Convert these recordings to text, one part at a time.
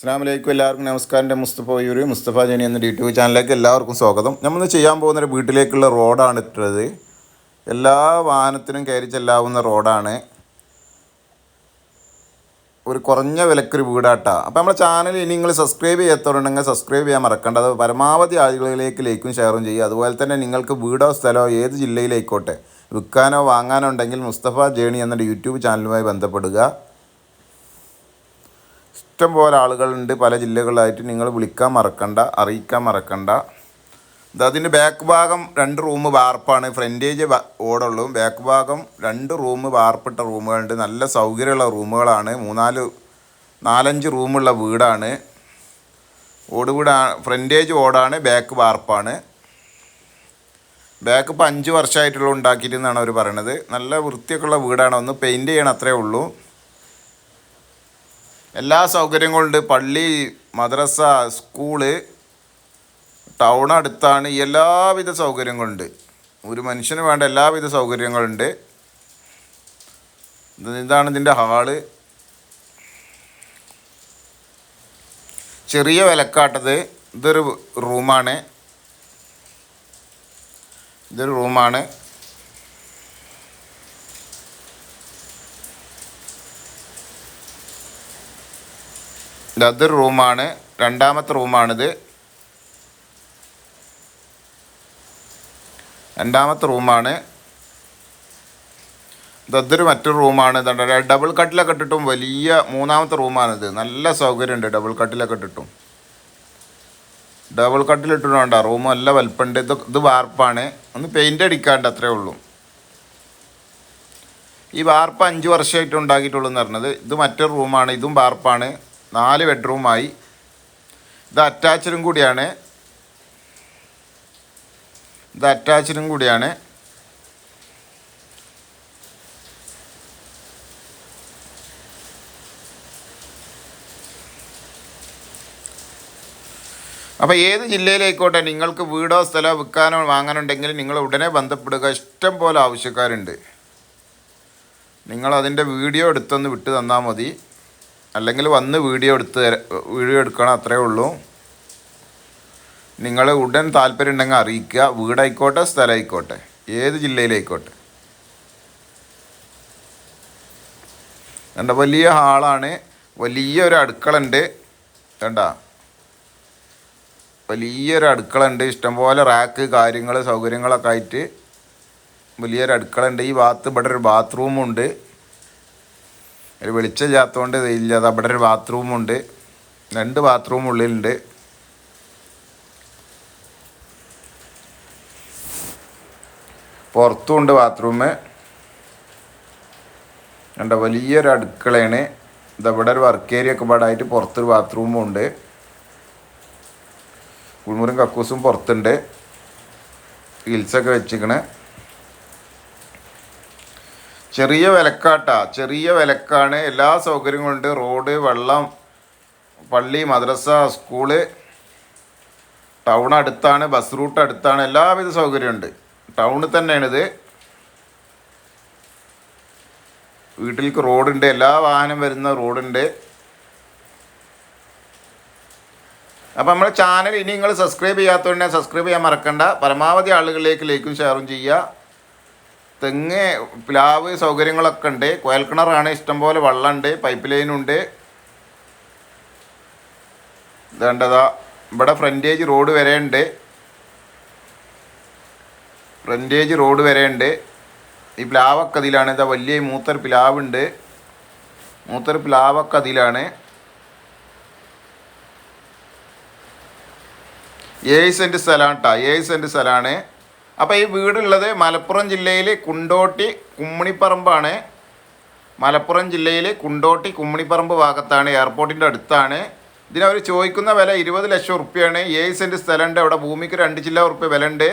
അസ്സാം വലൈക്കും എല്ലാവർക്കും നമസ്കാരം. എന്റെ മുസ്തഫ യൂരി മുസ്തഫ ജനി എന്ന യൂട്യൂബ് ചാനലിലേക്ക് എല്ലാവർക്കും സ്വാഗതം. നമ്മൾ ചെയ്യാൻ പോകുന്ന ഒരു വീട്ടിലേക്കുള്ള റോഡാണ് ഇട്ടത്. എല്ലാ വാഹനത്തിനും കയറി ചെല്ലാവുന്ന റോഡാണ്. ഒരു കുറഞ്ഞ വിലക്കൊരു വീടാട്ടാ. അപ്പോൾ നമ്മുടെ ചാനൽ ഇനി നിങ്ങൾ സബ്സ്ക്രൈബ് ചെയ്യാത്തവരുണ്ടെങ്കിൽ സബ്സ്ക്രൈബ് ചെയ്യാൻ മറക്കേണ്ട. അത് പരമാവധി ആളുകളിലേക്ക് ലൈക്കും ഷെയറും ചെയ്യുക. അതുപോലെ തന്നെ നിങ്ങൾക്ക് വീടോ സ്ഥലമോ ഏത് ജില്ലയിലായിക്കോട്ടെ വിൽക്കാനോ വാങ്ങാനോ ഉണ്ടെങ്കിൽ മുസ്തഫ ജേണി എന്ന യൂട്യൂബ് ചാനലുമായി ബന്ധപ്പെടുക. ഇഷ്ടം പോലെ ആളുകളുണ്ട് പല ജില്ലകളിലായിട്ട്. നിങ്ങൾ വിളിക്കാൻ മറക്കണ്ട അറിയിക്കാൻ മറക്കണ്ട. അതിന്റെ ബാക്ക് ഭാഗം രണ്ട് റൂം വാർപ്പാണ്. ഫ്രണ്ടേജ് ഓടുള്ളൂ. ബാക്ക് ഭാഗം രണ്ട് റൂം വാർപ്പിട്ട റൂമുകളുണ്ട്. നല്ല സൗകര്യമുള്ള റൂമുകളാണ്. മൂന്നാൽ നാലഞ്ച് റൂമുള്ള വീടാണ്. ഓട് വീടാണ് ഫ്രണ്ടേജ് ഓടാണ് ബാക്ക് വാർപ്പാണ്. ബാക്ക് ഇപ്പോൾ അഞ്ച് വർഷമായിട്ടുള്ള ഉണ്ടാക്കിയിട്ടെന്നാണ് അവർ പറയണത്. നല്ല വൃത്തിയൊക്കെയുള്ള വീടാണ്. ഒന്ന് പെയിന്റ് ചെയ്യണം അത്രേ ഉള്ളൂ. എല്ലാ സൗകര്യങ്ങളുണ്ട് പള്ളി മദ്രസ സ്കൂൾ ടൗൺ അടുത്താണ്. എല്ലാവിധ സൗകര്യങ്ങളുണ്ട് ഒരു മനുഷ്യന് വേണ്ട എല്ലാവിധ സൗകര്യങ്ങളുണ്ട് ഇത് ഇതാണ് ഇതിന്റെ ഹാൾ. ചെറിയ വിലക്കാട്ടത് ഇതൊരു റൂമാണ്. ഇതൊരു റൂമാണ്. ഇത് അതൊരു റൂമാണ്. രണ്ടാമത്തെ റൂമാണിത്. രണ്ടാമത്തെ റൂമാണ്. ഇതൊരു മറ്റൊരു റൂമാണ്. ഇതുണ്ട് ഡബിൾ കട്ടിലൊക്കെ ഇട്ടിട്ടും വലിയ മൂന്നാമത്തെ റൂമാണിത്. നല്ല സൗകര്യമുണ്ട് ഡബിൾ കട്ടിലൊക്കെ ഇട്ടിട്ടും. ഡബിൾ കട്ടിലിട്ടിട്ടുണ്ട് റൂം നല്ല വലുപ്പമുണ്ട് ഇത് ഇത് വാർപ്പാണ്. ഒന്ന് പെയിന്റ് അടിക്കാണ്ട് അത്രേ ഉള്ളൂ. ഈ വാർപ്പ് അഞ്ച് വർഷമായിട്ട് ഉണ്ടാക്കിയിട്ടുള്ളൂ എന്ന് പറഞ്ഞത്. ഇത് മറ്റൊരു റൂമാണ്. ഇതും വാർപ്പാണ്. നാല് ബെഡ്റൂമായി. ഇത് അറ്റാച്ചഡും കൂടിയാണ്. ഇത് അറ്റാച്ചഡും കൂടിയാണ്. അപ്പോൾ ഏത് ജില്ലയിലായിക്കോട്ടെ നിങ്ങൾക്ക് വീടോ സ്ഥലമോ വിൽക്കാനോ വാങ്ങാനുണ്ടെങ്കിൽ നിങ്ങൾ ഉടനെ ബന്ധപ്പെടുക. ഇഷ്ടം പോലെ ആവശ്യക്കാരുണ്ട്. നിങ്ങളതിന്റെ വീഡിയോ എടുത്തൊന്ന് വിട്ടു തന്നാൽ മതി. അല്ലെങ്കിൽ വന്ന് വീഡിയോ എടുത്ത് വീഡിയോ എടുക്കണം അത്രേ ഉള്ളൂ. നിങ്ങൾ ഉടൻ താല്പര്യം ഉണ്ടെങ്കിൽ അറിയിക്കുക. വീടായിക്കോട്ടെ സ്ഥലമായിക്കോട്ടെ. ഏത് ജില്ലയിലായിക്കോട്ടെ. കണ്ട വലിയ ഹാളാണ്. വലിയൊരു അടുക്കള ഉണ്ട് കണ്ട? വലിയൊരു അടുക്കള ഉണ്ട് ഇഷ്ടംപോലെ റാക്ക് കാര്യങ്ങൾ സൗകര്യങ്ങളൊക്കെ ആയിട്ട് വലിയൊരു അടുക്കള ഉണ്ട് ഈ ഭാഗത്ത് ഇവിടെ ഒരു ബാത്റൂമുണ്ട് ഒരു വെളിച്ചമില്ലാത്തതുകൊണ്ട് ഇല്ല. അവിടെ ഒരു ബാത്റൂമുണ്ട്. രണ്ട് ബാത്റൂം ഉള്ളിലുണ്ട്. പുറത്തുമുണ്ട് ബാത്റൂം കണ്ട വലിയൊരു അടുക്കളയാണ്. ഇതവിടെ ഒരു വർക്ക് ഏരിയ ഒക്കെ പാടായിട്ട് പുറത്തൊരു ബാത്റൂമും ഉണ്ട്. കുളിമുറും കക്കൂസും പുറത്തുണ്ട്. ഹിൽസൊക്കെ വെച്ചിക്കണ് ചെറിയ വിലക്കാട്ടാ. ചെറിയ വിലക്കാണ്. എല്ലാ സൗകര്യങ്ങളുണ്ട് റോഡ് വെള്ളം പള്ളി മദ്രസ സ്കൂൾ ടൗൺ അടുത്താണ് ബസ് റൂട്ട് അടുത്താണ്. എല്ലാവിധ സൗകര്യമുണ്ട് ടൗണിൽ തന്നെയാണിത്. വീട്ടിലേക്ക് റോഡുണ്ട്. എല്ലാ വാഹനം വരുന്ന റോഡുണ്ട്. അപ്പോൾ നമ്മുടെ ചാനൽ ഇനി നിങ്ങൾ സബ്സ്ക്രൈബ് ചെയ്യാത്തതുകൊണ്ട് സബ്സ്ക്രൈബ് ചെയ്യാൻ മറക്കണ്ട. പരമാവധി ആളുകളിലേക്ക് ലൈക്കും ഷെയറും ചെയ്യുക. തെങ്ങ് പ്ലാവ് സൗകര്യങ്ങളൊക്കെ ഉണ്ട്. കുഴൽക്കിണറാണ് ഇഷ്ടംപോലെ വെള്ളമുണ്ട് പൈപ്പ് ലൈനുണ്ട് ഇതേണ്ടതാ ഇവിടെ ഫ്രണ്ടേജ് റോഡ് വരെ ഉണ്ട്. ഫ്രണ്ടേജ് റോഡ് വരെ ഉണ്ട്. ഈ പ്ലാവൊക്കെ അതിലാണ്. ഇതാ വലിയ മൂത്തർ പ്ലാവുണ്ട്. മൂത്തർ പ്ലാവൊക്കെ അതിലാണ്. ഏഴ് സെന്റ് സ്ഥലമാണ് കേട്ടോ ഏഴ് സെന്റ് സ്ഥലമാണ്. അപ്പോൾ ഈ വീടുള്ളത് മലപ്പുറം ജില്ലയിൽ കുണ്ടോട്ടി കുമ്മിണിപ്പറമ്പാണ്. മലപ്പുറം ജില്ലയിൽ കുണ്ടോട്ടി കുമ്മിണിപ്പറമ്പ് ഭാഗത്താണ് എയർപോർട്ടിന്റെ അടുത്താണ്. ഇതിനവർ ചോദിക്കുന്ന വില ഇരുപത് ലക്ഷം ഉറുപ്പ്യാണ്. ഏഴ് സെന്റ് സ്ഥലമുണ്ട്. അവിടെ ഭൂമിക്ക് രണ്ട് ചില്ല ഉറുപ്പ്യ വില ഉണ്ട്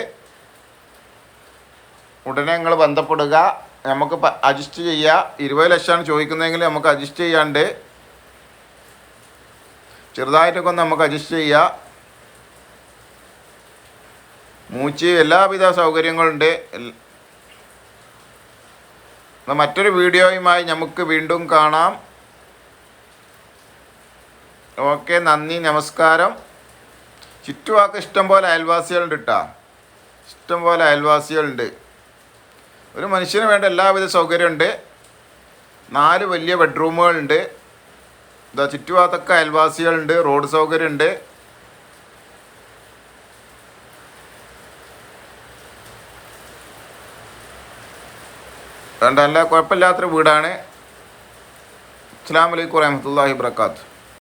ഉടനെ നിങ്ങൾ ബന്ധപ്പെടുക. നമുക്ക് അഡ്ജസ്റ്റ് ചെയ്യുക ഇരുപത് ലക്ഷമാണ് ചോദിക്കുന്നതെങ്കിൽ നമുക്ക് അഡ്ജസ്റ്റ് ചെയ്യാണ്ട്. ചെറുതായിട്ടൊക്കെ ഒന്ന് നമുക്ക് അഡ്ജസ്റ്റ് ചെയ്യുക മൂച്ച് എല്ലാവിധ സൗകര്യങ്ങളുണ്ട്. മറ്റൊരു വീഡിയോയുമായി നമുക്ക് വീണ്ടും കാണാം. ഓക്കെ നന്ദി നമസ്കാരം. ചുറ്റുവാക്ക് ഇഷ്ടം പോലെ അയൽവാസികളുണ്ട് കേട്ടോ ഇഷ്ടം പോലെ അയൽവാസികളുണ്ട്. ഒരു മനുഷ്യന് വേണ്ട എല്ലാവിധ സൗകര്യമുണ്ട്. നാല് വലിയ ബെഡ്റൂമുകളുണ്ട്. ഇതാ ചുറ്റുഭാഗത്തൊക്കെ അയൽവാസികളുണ്ട്. റോഡ് സൗകര്യമുണ്ട്. വേണ്ട നല്ല കുഴപ്പമില്ലാത്തൊരു വീടാണ്. അസ്സാം വലൈക്കും വരഹമത്തല്ലാഹി വർക്കാത്തു